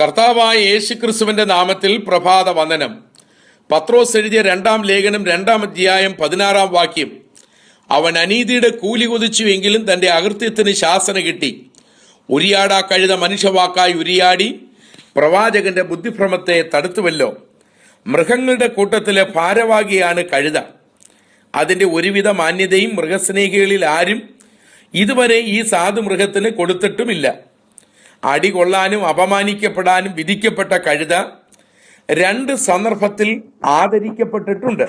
കർത്താവായ യേശുക്രിസ്തുവിന്റെ നാമത്തിൽ പ്രഭാത വന്ദനം. പത്രോസ് എഴുതിയ രണ്ടാം ലേഖനം രണ്ടാം അധ്യായം പതിനാറാം വാക്യം. അവൻ അനീതിയുടെ കൂലി കൊതിച്ചു എങ്കിലും തന്റെ അകൃത്യത്തിന് ശാസന കിട്ടി. ഉരിയാടാ കഴുത മനുഷ്യവാക്കായി ഉരിയാടി പ്രവാചകന്റെ ബുദ്ധിഭ്രമത്തെ തടുത്തുവല്ലോ. മൃഗങ്ങളുടെ കൂട്ടത്തിലെ ഭാരവാഹിയാണ് കഴുത. അതിന്റെ ഒരുവിധ മാന്യതയും മൃഗസ്നേഹികളിൽ ആരും ഇതുവരെ ഈ സാധു മൃഗത്തിന് കൊടുത്തിട്ടുമില്ല. അടി കൊള്ളാനും അപമാനിക്കപ്പെടാനും വിധിക്കപ്പെട്ട കഴുത രണ്ട് സന്ദർഭത്തിൽ ആദരിക്കപ്പെട്ടിട്ടുണ്ട്.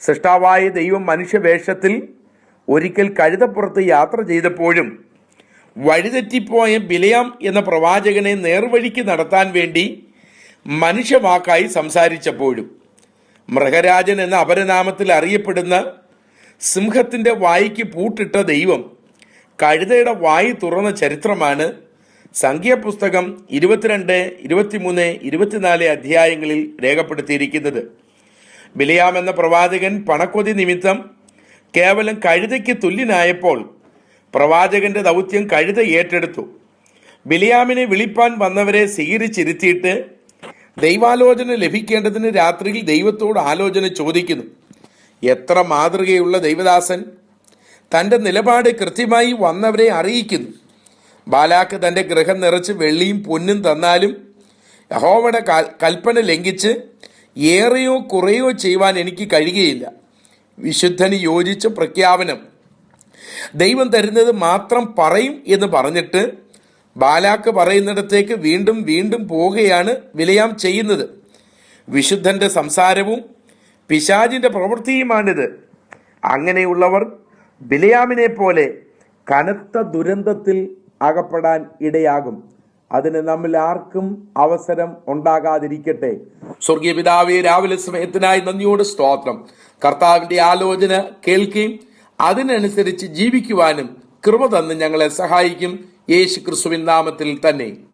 സൃഷ്ടാവായ ദൈവം മനുഷ്യവേഷത്തിൽ ഒരിക്കൽ കഴുതപ്പുറത്ത് യാത്ര ചെയ്തപ്പോഴും വഴിതെറ്റിപ്പോയ ബിലയാം എന്ന പ്രവാചകനെ നേർവഴിക്ക് നടത്താൻ വേണ്ടി മനുഷ്യവാക്കായി സംസാരിച്ചപ്പോഴും മൃഗരാജൻ എന്ന അപരനാമത്തിൽ അറിയപ്പെടുന്ന സിംഹത്തിന്റെ വായിക്ക് പൂട്ടിട്ട ദൈവം കഴുതയുടെ വായി തുറന്ന ചരിത്രമാണ് സംഖ്യാപുസ്തകം ഇരുപത്തിരണ്ട് ഇരുപത്തിമൂന്ന് ഇരുപത്തിനാല് അധ്യായങ്ങളിൽ രേഖപ്പെടുത്തിയിരിക്കുന്നത്. ബിലിയാം എന്ന പ്രവാചകൻ പണക്കൊതി നിമിത്തം കേവലം കഴുതയ്ക്ക് തുല്യനായപ്പോൾ പ്രവാചകന്റെ ദൗത്യം കഴുത ഏറ്റെടുത്തു. ബിലിയാമിനെ വിളിപ്പാൻ വന്നവരെ സ്വീകരിച്ചിരുത്തിയിട്ട് ദൈവാലോചന ലഭിക്കേണ്ടതിന് രാത്രിയിൽ ദൈവത്തോട് ആലോചന ചോദിക്കുന്നു. എത്ര മാതൃകയുള്ള ദൈവദാസൻ തന്റെ നിലപാട് കൃത്യമായി വന്നവരെ അറിയിക്കുന്നു. ബാലാക്ക് തന്റെ ഗൃഹം നിറച്ച് വെള്ളിയും പൊന്നും തന്നാലും യഹോവയുടെ കൽപ്പന ലംഘിച്ച് ഏറെയോ കുറയോ ചെയ്യുവാൻ എനിക്ക് കഴിയുകയില്ല. വിശുദ്ധന് യോജിച്ച പ്രഖ്യാപനം ദൈവം തരുന്നത് മാത്രം പറയും എന്ന് പറഞ്ഞിട്ട് ബാലാക്ക് പറയുന്നിടത്തേക്ക് വീണ്ടും വീണ്ടും പോവുകയാണ് വിലയാം ചെയ്യുന്നത്. വിശുദ്ധന്റെ സംസാരവും പിശാചിന്റെ പ്രവൃത്തിയുമാണിത്. അങ്ങനെയുള്ളവർ ബിലയാമിനെ പോലെ കനത്ത ദുരന്തത്തിൽ അകപ്പെടാൻ ഇടയാകും. അതിന് നമ്മൾ ആർക്കും അവസരം ഉണ്ടാകാതിരിക്കട്ടെ. സ്വർഗീയ പിതാവെ രാവിലെ സമയത്തിനായി നന്ദിയോട് സ്തോത്രം. കർത്താവിന്റെ ആലോചന കേൾക്കുകയും അതിനനുസരിച്ച് ജീവിക്കുവാനും കൃപ തന്ന് ഞങ്ങളെ സഹായിക്കും. യേശു ക്രിസ്തുവിൻ നാമത്തിൽ തന്നെ.